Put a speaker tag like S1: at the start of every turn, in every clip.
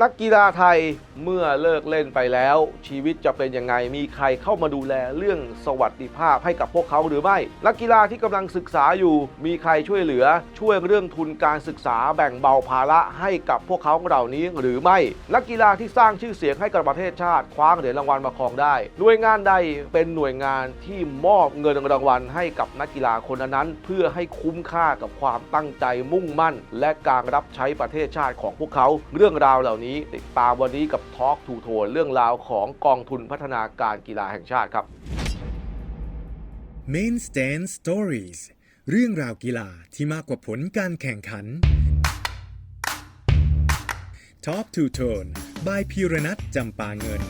S1: นักกีฬาไทยเมื่อเลิกเล่นไปแล้ว ชีวิตจะเป็นยังไงมีใครเข้ามาดูแลเรื่องสวัสดิภาพให้กับพวกเขาหรือไม่ นักกีฬาที่กำลังศึกษาอยู่ มีใครช่วยเหลือ ช่วยเรื่องทุนการศึกษาแบ่งเบาภาระให้กับพวกเขาเหล่านี้หรือไม่ นักกีฬาที่สร้างชื่อเสียงให้กับประเทศชาติคว้าเหรียญรางวัลมาครองได้หน่วยงานใดเป็นหน่วยงานที่มอบเงินรางวัลให้กับนักกีฬาคนนั้น เพื่อให้คุ้มค่ากับความตั้งใจมุ่งมั่น และการรับใช้ประเทศชาติของพวกเขาเรื่องราวเหล่านี้ติดตามวันนี้กับ Talk to t o เรื่องราวของกองทุนพัฒนาการกีฬาแห่งชาติครับ
S2: Main Stand Stories เรื่องราวกีฬาที่มากกว่าผลการแข่งขัน Talk to Tone by พีรนัทจำปาเงิน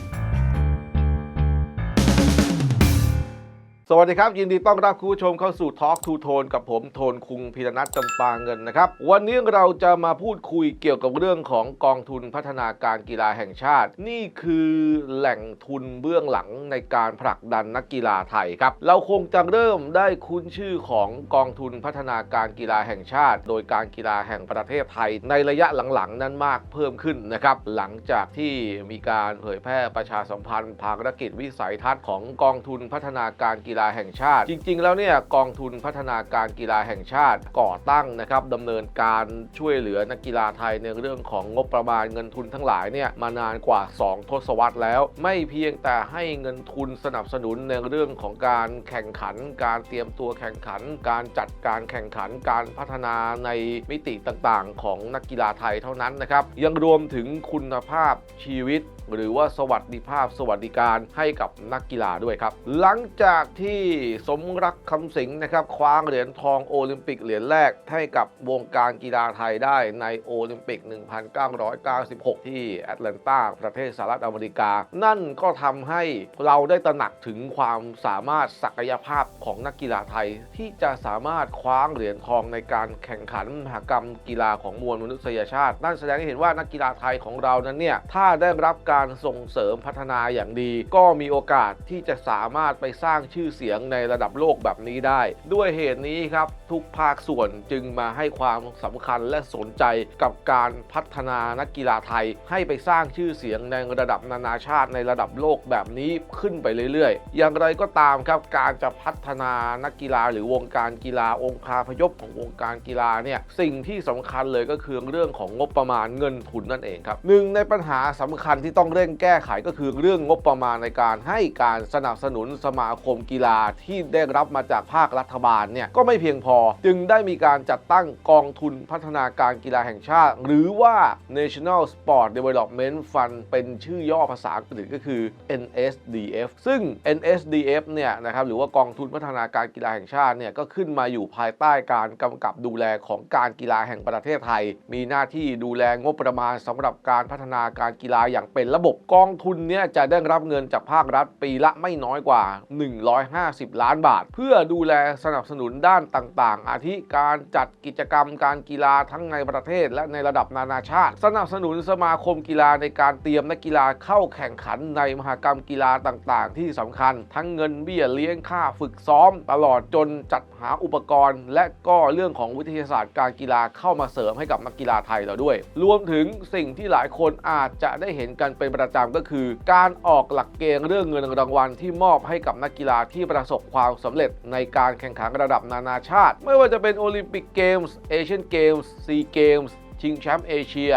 S1: สวัสดีครับ ยินดีต้อนรับคุณผู้ชมเข้าสู่ Talk to Tone กับผมโทนคุงพีรนัทจำปาเงินนะครับ วันนี้เราจะมาพูดคุยเกี่ยวกับเรื่องของกองทุนพัฒนาการกีฬาแห่งชาติ นี่คือแหล่งทุนเบื้องหลังในการผลักดันนักกีฬาไทยครับ เราคงจะเริ่มได้คุ้นชื่อของกองทุนพัฒนาการกีฬาแห่งชาติ โดยการกีฬาแห่งประเทศไทย ในระยะหลังๆ นั้นมากเพิ่มขึ้นนะครับหลังจากที่มีการเผยแพร่ประชาสัมพันธ์ภารกิจวิสัยทัศน์ของกองทุนพัฒนาการกีฬาแห่งชาติ จริง ๆ แล้วเนี่ยกองทุนพัฒนาการกีฬาแห่งชาติก่อตั้งนะครับดำเนินการช่วยเหลือนักกีฬาไทยในเรื่องของงบประมาณเงินทุนทั้งหลายเนี่ยมานานกว่า 2 ทศวรรษแล้ว ไม่เพียงแต่ให้เงินทุนสนับสนุนในเรื่องของการแข่งขัน การเตรียมตัวแข่งขัน การจัดการแข่งขัน การพัฒนาในมิติต่างๆ ของนักกีฬาไทยเท่านั้นนะครับยังรวมถึงคุณภาพชีวิต หรือว่าสวัสดิภาพสวัสดิการให้กับนักกีฬาด้วยครับ หลังจากที่สมรักคำสิงนะครับคว้าเหรียญทองโอลิมปิกเหรียญแรกให้กับวงการกีฬาไทยได้ในโอลิมปิก 1996 ที่แอตแลนตาประเทศสหรัฐอเมริกา นั่นก็ทำให้เราได้ตระหนักถึงความสามารถศักยภาพของนักกีฬาไทย ที่จะสามารถคว้าเหรียญทองในการแข่งขันมหกรรมกีฬาของมวลมนุษยชาติ นั่นแสดงให้เห็นว่านักกีฬาไทยของเรานั้นเนี่ยถ้าได้รับการส่งเสริมพัฒนาอย่างดี ก็มีโอกาสที่จะสามารถไปสร้างชื่อเสียงในระดับโลกแบบนี้ได้ ด้วยเหตุนี้ครับทุกภาคส่วนจึงมาให้ความสำคัญและสนใจกับการพัฒนานักกีฬาไทย ให้ไปสร้างชื่อเสียงในระดับนานาชาติในระดับโลกแบบนี้ขึ้นไปเรื่อยๆ อย่างไรก็ตามครับการจะพัฒนานักกีฬาหรือวงการกีฬาองค์คาพยพของวงการกีฬาเนี่ยสิ่งที่สำคัญเลยก็คือเรื่องของงบประมาณเงินทุนนั่นเองครับหนึ่งในปัญหาสำคัญที่ต้องเร่งแก้ไขก็คือเรื่องงบประมาณในการให้การสนับสนุนสมาคมกีฬาที่ได้รับมาจากภาครัฐบาลเนี่ยก็ไม่เพียงพอ จึงได้มีการจัดตั้งกองทุนพัฒนาการกีฬาแห่งชาติ หรือว่า National Sport Development Fund เป็นชื่อย่อภาษาอังกฤษก็คือ NSDF ซึ่ง NSDF เนี่ยนะครับหรือว่ากองทุนพัฒนาการกีฬาแห่งชาติเนี่ยก็ขึ้นมาอยู่ภายใต้การกำกับดูแลของการกีฬาแห่งประเทศไทย มีหน้าที่ดูแลงบประมาณสำหรับการพัฒนาการกีฬาอย่างเป็นระบบกองทุนเนี่ยจะได้รับเงินจากภาครัฐปีละไม่น้อยกว่า 150 ล้านบาท เพื่อดูแลสนับสนุนด้านต่างๆ อาทิการจัดกิจกรรมการกีฬาทั้งในประเทศและในระดับนานาชาติ สนับสนุนสมาคมกีฬาในการเตรียมนักกีฬาเข้าแข่งขันในมหกรรมกีฬาต่างๆ ที่สำคัญ ทั้งเงินเบี้ยเลี้ยงค่าฝึกซ้อม ตลอดจนจัดหาอุปกรณ์ และก็เรื่องของวิทยาศาสตร์การกีฬาเข้ามาเสริมให้กับนักกีฬาไทยเราด้วย รวมถึงสิ่งที่หลายคนอาจจะได้เห็นกันเเป็นประจำก็คือ การออกหลักเกณฑ์เรื่องเงินรางวัลที่มอบให้กับนักกีฬาที่ประสบความสำเร็จในการแข่งขันระดับนานาชาติ ไม่ว่าจะเป็นโอลิมปิกเกมส์เอเชียนเกมส์ซีเกมส์ชิงแชมป์เอเชีย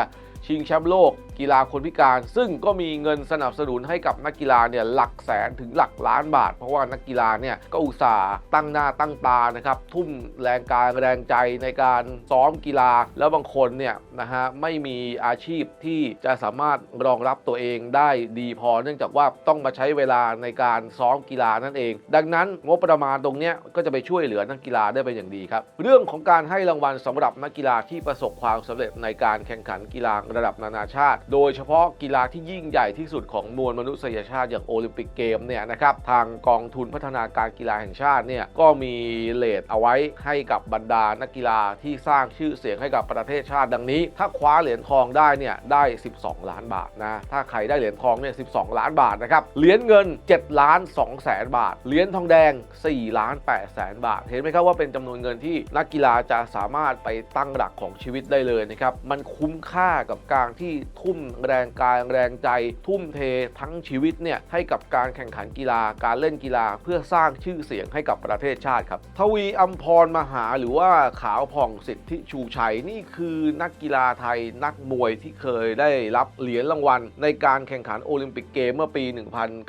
S1: ชิงแชมป์โลก กีฬาคนพิการ ซึ่งก็มีเงินสนับสนุนให้กับนักกีฬาเนี่ยหลักแสนถึงหลักล้านบาท เพราะว่านักกีฬาเนี่ยก็อุตส่าห์ตั้งหน้าตั้งตานะครับทุ่มแรงกายแรงใจในการซ้อมกีฬา แล้วบางคนเนี่ยนะฮะไม่มีอาชีพที่จะสามารถรองรับตัวเองได้ดีพอ เนื่องจากว่าต้องมาใช้เวลาในการซ้อมกีฬานั่นเอง ดังนั้นงบประมาณตรงเนี้ยก็จะไปช่วยเหลือนักกีฬาได้เป็นอย่างดีครับเรื่องของการให้รางวัลสำหรับนักกีฬาที่ประสบความสำเร็จในการแข่งขันกีฬาระดับนานาชาติโดยเฉพาะกีฬาที่ยิ่งใหญ่ที่สุดของมวลมนุษยชาติอย่างโอลิมปิกเกมเนี่ยนะครับทางกองทุนพัฒนาการกีฬาแห่งชาติเนี่ยก็มีเลทเอาไว้ให้กับบรรดานักกีฬาที่สร้างชื่อเสียงให้กับประเทศชาติดังนี้ ถ้าคว้าเหรียญทองได้เนี่ยได้ 12 ล้านบาทนะถ้าใครได้เหรียญทองเนี่ย12 ล้านบาทนะครับเหรียญเงิน 7 ล้าน2แสนบาทเหรียญทองแดง 4 ล้าน8แสนบาท เห็นไหมครับว่าเป็นจำนวนเงินที่นักกีฬาจะสามารถไปตั้งหลักของชีวิตได้เลยนะครับมันคุ้มค่ากับการที่ทุ่มมแรงกายแรงใจ ทุ่มเททั้งชีวิตเนี่ยให้กับการแข่งขันกีฬาการเล่นกีฬาเพื่อสร้างชื่อเสียงให้กับประเทศชาติครับทวีอัมพรมหาหรือว่าขาวผ่องสิทธิชูชัยนี่คือนักกีฬาไทยนักมวยที่เคยได้รับเหรียญรางวัล ในการแข่งขันโอลิมปิกเกมเมื่อปี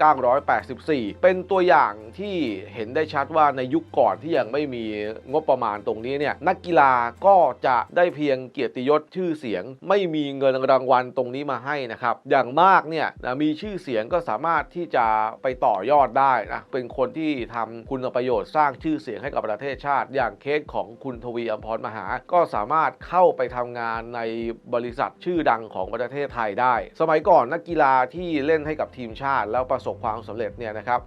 S1: 1984 เป็นตัวอย่างที่เห็นได้ชัดว่าในยุคก่อนที่ยังไม่มีงบประมาณตรงนี้เนี่ยนักกีฬาก็จะได้เพียงเกียรติยศชื่อเสียง ไม่มีเงินรางวัลตรงนี้มาให้นะครับ อย่างมากเนี่ยนะมีชื่อเสียงก็สามารถที่จะไปต่อยอดได้นะเป็นคนที่ทำคุณประโยชน์สร้างชื่อเสียงให้กับประเทศชาติ อย่างเคสของคุณทวีอัมพรมหา ก็สามารถเข้าไปทำงานในบริษัทชื่อดังของประเทศไทยได้ สมัยก่อนนักกีฬาที่เล่นให้กับทีมชาติ แล้วประสบความสำเร็จเนี่ยนะครับ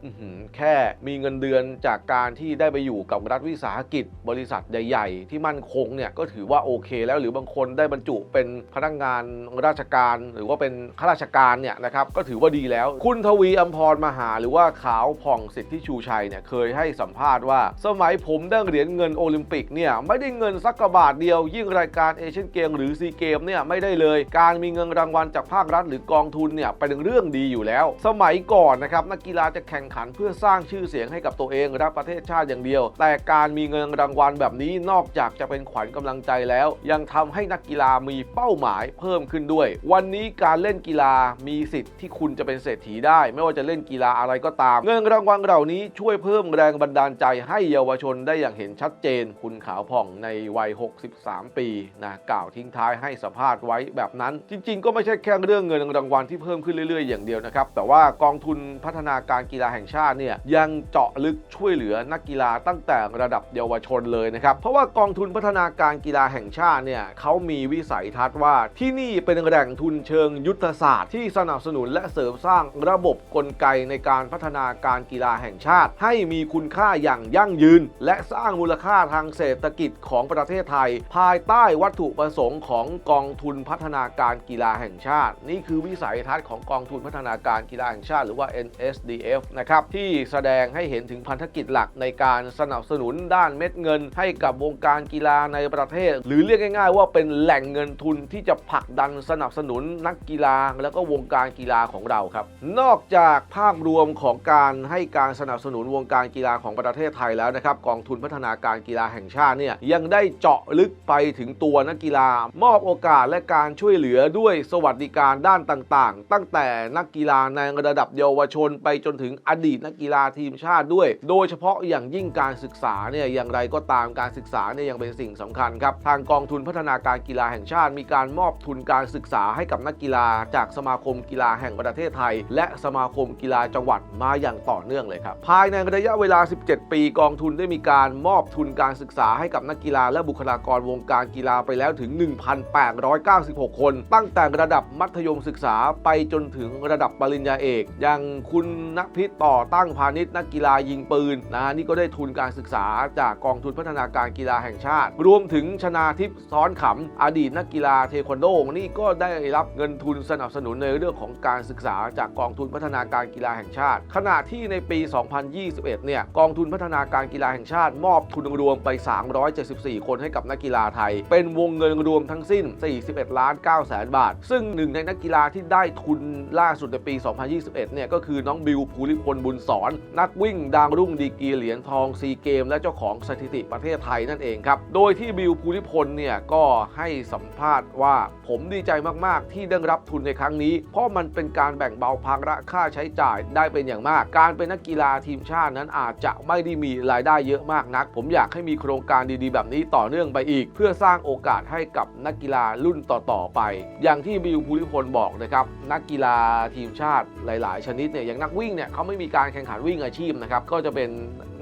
S1: แค่มีเงินเดือนจากการที่ได้ไปอยู่กับรัฐวิสาหกิจ บริษัทใหญ่ ๆ ที่มั่นคงเนี่ยก็ถือว่าโอเค แล้วหรือบางคนได้บรรจุเป็นพนักงานราชการหรือว่าเป็นข้าราชการเนี่ยนะครับก็ถือว่าดีแล้ว คุณทวีอัมพรมหาหรือว่าขาวผ่องสิทธิชูชัยเนี่ยเคยให้สัมภาษณ์ว่า สมัยผมได้เหรียญเงินโอลิมปิกเนี่ยไม่ได้เงินสักกระบาทเดียว ยิ่งรายการเอเชียนเกมหรือซีเกมเนี่ยไม่ได้เลย การมีเงินรางวัลจากภาครัฐหรือกองทุนเนี่ยเป็นเรื่องดีอยู่แล้ว สมัยก่อนนะครับนักกีฬาจะแข่งขันเพื่อสร้างชื่อเสียงให้กับตัวเองและประเทศชาติอย่างเดียว แต่การมีเงินรางวัลแบบนี้นอกจากจะเป็นขวัญกำลังใจแล้ว ยังทำให้นักกีฬามีเป้าหมายเพิ่มขึ้นด้วย วันนี้การเล่นกีฬามีสิทธิ์ที่คุณจะเป็นเศรษฐีได้ ไม่ว่าจะเล่นกีฬาอะไรก็ตาม เงินรางวัลเหล่านี้ช่วยเพิ่มแรงบันดาลใจให้เยาวชนได้อย่างเห็นชัดเจน คุณขาวผ่องในวัย 63 ปีนะกล่าวทิ้งท้ายให้สัมภาษณ์ไว้แบบนั้น จริง ๆ ก็ไม่ใช่แค่เรื่องเงินรางวัลที่เพิ่มขึ้นเรื่อย ๆ อย่างเดียวนะครับแต่ว่ากองทุนพัฒนาการกีฬาแห่งชาติเนี่ยยังเจาะลึกช่วยเหลือนักกีฬาตั้งแต่ระดับเยาวชนเลยนะครับเพราะว่ากองทุนพัฒนาการกีฬาแห่งชาติเนี่ยเขามีวิสัยทัศน์ว่าที่นี่เป็นแหล่งทุนเชิงยุทธศาสตร์ที่สนับสนุนและเสริมสร้างระบบกลไกในการพัฒนาการกีฬาแห่งชาติ ให้มีคุณค่าอย่างยั่งยืน และสร้างมูลค่าทางเศรษฐกิจของประเทศไทย ภายใต้วัตถุประสงค์ของกองทุนพัฒนาการกีฬาแห่งชาติ นี่คือวิสัยทัศน์ของกองทุนพัฒนาการกีฬาแห่งชาติ หรือว่า NSDF นะครับที่แสดงให้เห็นถึงพันธกิจหลักในการสนับสนุนด้านเม็ดเงิน ให้กับวงการกีฬาในประเทศ หรือเรียกง่าย ๆ ว่าเป็นแหล่งเงินทุนที่จะผลักดันสนับสนุนนักกีฬาแล้วก็วงการกีฬาของเราครับ นอกจากภาพรวมของการให้การสนับสนุนวงการกีฬาของประเทศไทยแล้วนะครับกองทุนพัฒนาการกีฬาแห่งชาติเนี่ยยังได้เจาะลึกไปถึงตัวนักกีฬามอบโอกาสและการช่วยเหลือด้วยสวัสดิการด้านต่างๆ ตั้งแต่นักกีฬาในระดับเยาวชน ไปจนถึงอดีตนักกีฬาทีมชาติด้วย โดยเฉพาะอย่างยิ่งการศึกษาเนี่ยอย่างไรก็ตามการศึกษาเนี่ยยังเป็นสิ่งสำคัญครับทางกองทุนพัฒนาการกีฬาแห่งชาติมีการมอบทุนการศึกษาให้กับนักกีฬาจากสมาคมกีฬาแห่งประเทศไทย และสมาคมกีฬาจังหวัดมาอย่างต่อเนื่องเลยครับ ภายในระยะเวลา 17 ปีกองทุนได้มีการมอบทุนการศึกษาให้กับนักกีฬาและบุคลากรวงการกีฬาไปแล้วถึง 1,896 คน ตั้งแต่ระดับมัธยมศึกษาไปจนถึงระดับปริญญาเอกอย่างคุณนักพิษต่อตั้งพาณิชย์นักกีฬายิงปืนนะนี่ก็ได้ทุนการศึกษาจากกองทุนพัฒนาการกีฬาแห่งชาติ รวมถึงชนาทิพย์ซ้อนขำอดีตนักกีฬาเทควันโดนี่ก็ได้รับเงินทุนสนับสนุนในเรื่องของการศึกษาจากกองทุนพัฒนาการกีฬาแห่งชาติ ขณะที่ในปี 2021 เนี่ยกองทุนพัฒนาการกีฬาแห่งชาติ มอบทุนรวมไป 374 คนให้กับนักกีฬาไทย เป็นวงเงินรวมทั้งสิ้น 41 ล้าน9แสนบาท ซึ่งหนึ่งในนักกีฬาที่ได้ทุนล่าสุดในปี 2021 เนี่ยก็คือน้องบิวภูริพลบุญสอน นักวิ่งดาวรุ่งดีกีเหรียญทองซีเกม และเจ้าของสถิติประเทศไทยนั่นเองครับ โดยที่บิวภูริพลเนี่ยก็ให้สัมภาษณ์ว่าผมดีใจมากๆที่ได้รับทุนในครั้งนี้ เพราะมันเป็นการแบ่งเบาภาระค่าใช้จ่ายได้เป็นอย่างมาก การเป็นนักกีฬาทีมชาตินั้นอาจจะไม่ได้มีรายได้เยอะมากนัก ผมอยากให้มีโครงการดีๆ แบบนี้ต่อเนื่องไปอีก เพื่อสร้างโอกาสให้กับนักกีฬารุ่นต่อๆไป อย่างที่บิวภูริพลบอกนะครับนักกีฬาทีมชาติหลาย ๆ ชนิดเนี่ยอย่างนักวิ่งเนี่ยเขาไม่มีการแข่งขันวิ่งอาชีพนะครับก็จะเป็น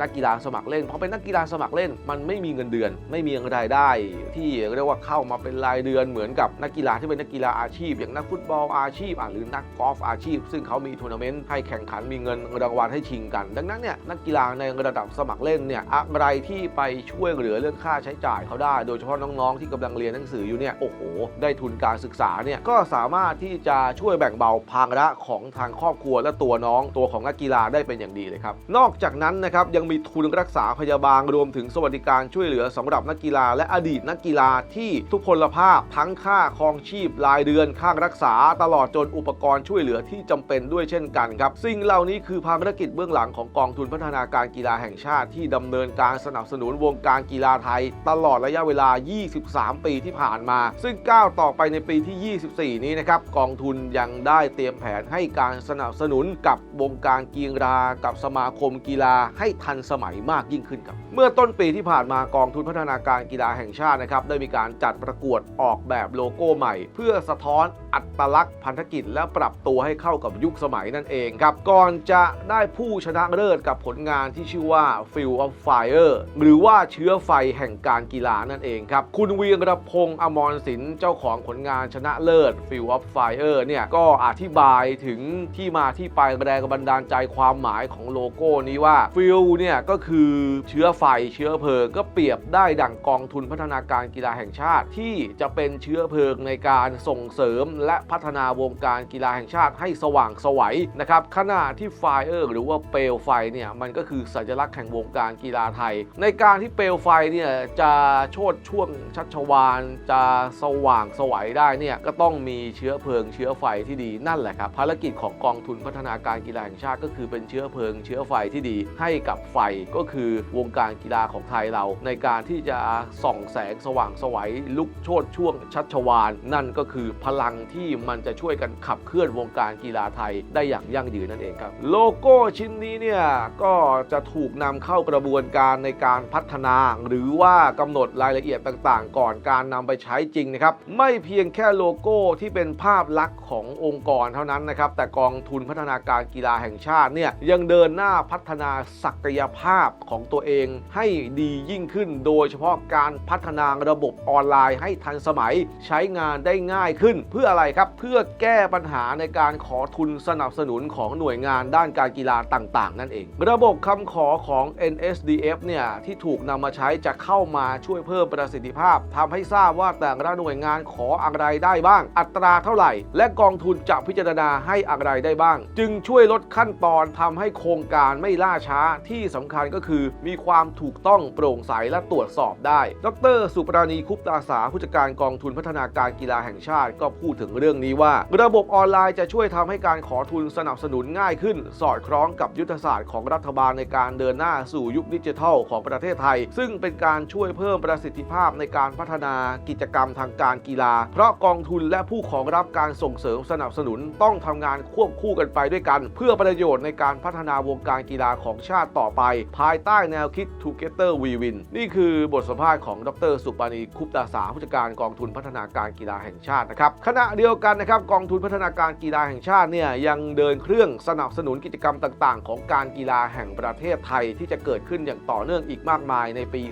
S1: นักกีฬาสมัครเล่นพอเป็นนักกีฬาสมัครเล่น มันไม่มีเงินเดือน ไม่มีรายได้ ที่เรียกว่าเข้ามาเป็นรายเดือนเหมือนกับนักกีฬาที่เป็นนักกีฬาอาชีพอย่างนักฟุตบอลอาชีพหรือนักกอล์ฟอาชีพ ซึ่งเขามีทัวร์นาเมนต์ให้แข่งขันมีเงินรางวัลให้ชิงกัน ดังนั้นเนี่ยนักกีฬาในระดับสมัครเล่นเนี่ยอะไรที่ไปช่วยเหลือเรื่องค่าใช้จ่ายเขาได้ โดยเฉพาะน้องๆ ที่กำลังเรียนหนังสืออยู่เนี่ยโอ้โห ได้ทุนการศึกษาเนี่ยก็สามารถที่จะช่วยแบ่งเบาภาระของทางครอบครัวและตัวน้องตัวของนักกีฬาได้เป็นอย่างดีเลยครับนอกจากนั้นนะครับยังมีทุนรักษาพยาบาลรวมถึงสวัสดิการช่วยเหลือสำหรับนักกีฬาและอดีตนักกีฬาที่ทุพพลภาพทั้งค่าครองชีพรายเดือนค่ารักษา ตลอดจนอุปกรณ์ช่วยเหลือที่จำเป็นด้วยเช่นกันครับ สิ่งเหล่านี้คือภารกิจเบื้องหลังของกองทุนพัฒนาการกีฬาแห่งชาติที่ดำเนินการสนับสนุนวงการกีฬาไทย ตลอดระยะเวลา 23 ปีที่ผ่านมา ซึ่งก้าวต่อไปในปีที่ 24 นี้นะครับกองทุนยังได้เตรียมแผนให้การสนับสนุนกับวงการกีฬากับสมาคมกีฬาให้ทันสมัยมากยิ่งขึ้นครับ เมื่อต้นปีที่ผ่านมากองทุนพัฒนาการกีฬาแห่งชาตินะครับได้มีการจัดประกวดออกแบบโลโก้ใหม่ เพื่อสะท้อนอัตลักษณ์พันธกิจ และปรับตัวให้เข้ากับยุคสมัยนั่นเองครับ ก่อนจะได้ผู้ชนะเลิศกับผลงานที่ชื่อว่า Field of Fire หรือว่าเชื้อไฟแห่งการกีฬานั่นเองครับ คุณเวียงรพงษ์อมรศิลป์เจ้าของผลงานชนะเลิศ Field of Fire เนี่ยก็อธิบายถึงที่มาที่ไปแรงบันดาลใจความหมายของโลโก้นี้ว่า Field เนี่ยก็คือเชื้อไฟเชื้อเพลิงก็เปรียบได้ดั่งกองทุนพัฒนาการกีฬาแห่งชาติ ที่จะเป็นเชื้อเพลิงในการส่งเสริมและพัฒนาวงการกีฬาแห่งชาติให้สว่างสวัยนะครับขณะที่ไฟเออร์หรือว่าเปลวไฟเนี่ยมันก็คือสัญลักษณ์แห่งวงการกีฬาไทย ในการที่เปลวไฟเนี่ยจะโชดช่วงชัชวานจะสว่างสวัยได้เนี่ยก็ต้องมีเชื้อเพลิงเชื้อไฟที่ดีนั่นแหละครับภารกิจของกองทุนพัฒนาการกีฬาแห่งชาติ ก็คือเป็นเชื้อเพลิงเชื้อไฟที่ดี ให้กับไฟก็คือวงการกีฬาของไทยเรา ในการที่จะส่องแสงสว่างสวัยลุกโชดช่วงชัชวานนั่นก็คือพลังที่มันจะช่วยกันขับเคลื่อนวงการกีฬาไทยได้อย่างยั่งยืนนั่นเองครับ โลโก้ชิ้นนี้เนี่ยก็จะถูกนำเข้ากระบวนการในการพัฒนา หรือว่ากำหนดรายละเอียดต่างๆ ก่อนการนำไปใช้จริงนะครับ ไม่เพียงแค่โลโก้ที่เป็นภาพลักษณ์ขององค์กรเท่านั้นนะครับ แต่กองทุนพัฒนาการกีฬาแห่งชาติเนี่ยยังเดินหน้าพัฒนาศักยภาพของตัวเองให้ดียิ่งขึ้น โดยเฉพาะการพัฒนาระบบออนไลน์ให้ทันสมัยใช้งานได้ง่ายขึ้นเพื่ออะไรครับ เพื่อแก้ปัญหาในการขอทุนสนับสนุนของหน่วยงานด้านการกีฬาต่าง ๆ นั่นเอง ระบบคำขอของ NSDF เนี่ยที่ถูกนำมาใช้จะเข้ามาช่วยเพิ่มประสิทธิภาพทำให้ทราบว่าแต่ละหน่วยงานขออะไรได้บ้าง อัตราเท่าไหร่ และกองทุนจะพิจารณาให้อะไรได้บ้าง จึงช่วยลดขั้นตอนทำให้โครงการไม่ล่าช้าที่สำคัญก็คือ มีความถูกต้องโปร่งใสและตรวจสอบได้ ดร สุปราณีคุปตาสาผู้จัดการกองทุนพัฒนาการกีฬาแห่งชาติก็พูดถึงเรื่องนี้ว่า ระบบออนไลน์จะช่วยทำให้การขอทุนสนับสนุนง่ายขึ้น สอดคล้องกับยุทธศาสตร์ของรัฐบาลในการเดินหน้าสู่ยุคดิจิทัลของประเทศไทย ซึ่งเป็นการช่วยเพิ่มประสิทธิภาพในการพัฒนากิจกรรมทางการกีฬา เพราะกองทุนและผู้ของรับการส่งเสริมสนับสนุนต้องทำงานควบคู่กันไปด้วยกัน เพื่อประโยชน์ในการพัฒนาวงการกีฬาของชาติต่อไป ภายใต้แนวคิด Together We Win นี่คือบทสัมภาษณ์ของดร สุปานีคุปตาสาผู้จัดการกองทุนพัฒนาการกีฬาแห่งชาตินะครับขณะเดียวกันนะครับกองทุนพัฒนาการกีฬาแห่งชาติเนี่ยยังเดินเครื่องสนับสนุนกิจกรรมต่างๆ ของการกีฬาแห่งประเทศไทยที่จะเกิดขึ้นอย่างต่อเนื่องอีกมากมายในปี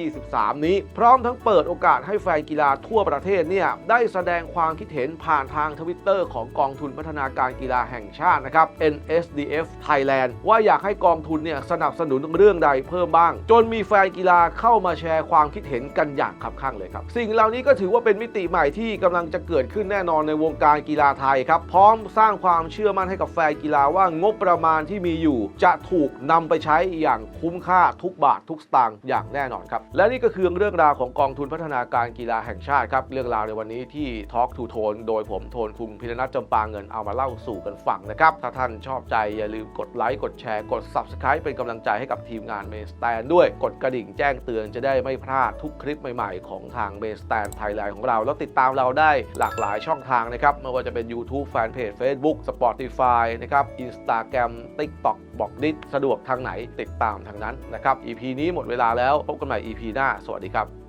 S1: 2023 นี้ พร้อมทั้งเปิดโอกาสให้แฟนกีฬาทั่วประเทศเนี่ยได้แสดงความคิดเห็นผ่านทางทวิตเตอร์ของกองทุนพัฒนาการกีฬาแห่งชาตินะครับ NSDF Thailand ว่าอยากให้กองทุนเนี่ยสนับสนุนเรื่องใดเพิ่มบ้าง จนมีแฟนกีฬาเข้ามาแชร์ความคิดเห็นกันอย่างขับข้างเลยครับ สิ่งเหล่านี้ก็ถือว่าเป็นมิติใหม่ที่กำลังจะเกิดขึ้นแน่นอนในวงการกีฬาไทยครับ พร้อมสร้างความเชื่อมั่นให้กับแฟนกีฬาว่างบประมาณที่มีอยู่ จะถูกนำไปใช้อย่างคุ้มค่าทุกบาททุกสตางค์อย่างแน่นอนครับ และนี่ก็คือเรื่องราวของกองทุนพัฒนาการกีฬาแห่งชาติครับ เรื่องราวในวันนี้ที่ Talk to Tone โดยผมโทนคุงพิรนัทจำปาเงินเอามาเล่าสู่กันฟังนะครับ ถ้าท่านชอบใจอย่าลืมกดไลค์กดแชร์กด Subscribe เป็นกำลังใจให้กับทีมงานเมสแตนด้วย กดกระดิ่งแจ้งเตือนจะได้ไม่พลาดทุกคลิปใหม่ๆ ของทางเมสแตนไทยแลนด์ของเรา แล้วติดตามเราได้หลากหลายช่องทางนะครับไม่ว่าจะเป็น YouTube Fanpage Facebook Spotify นะครับ Instagram TikTok บอกดิสสะดวกทางไหนติดตามทางนั้นนะครับ EP นี้หมดเวลาแล้วพบกันใหม่ EP หน้า สวัสดีครับ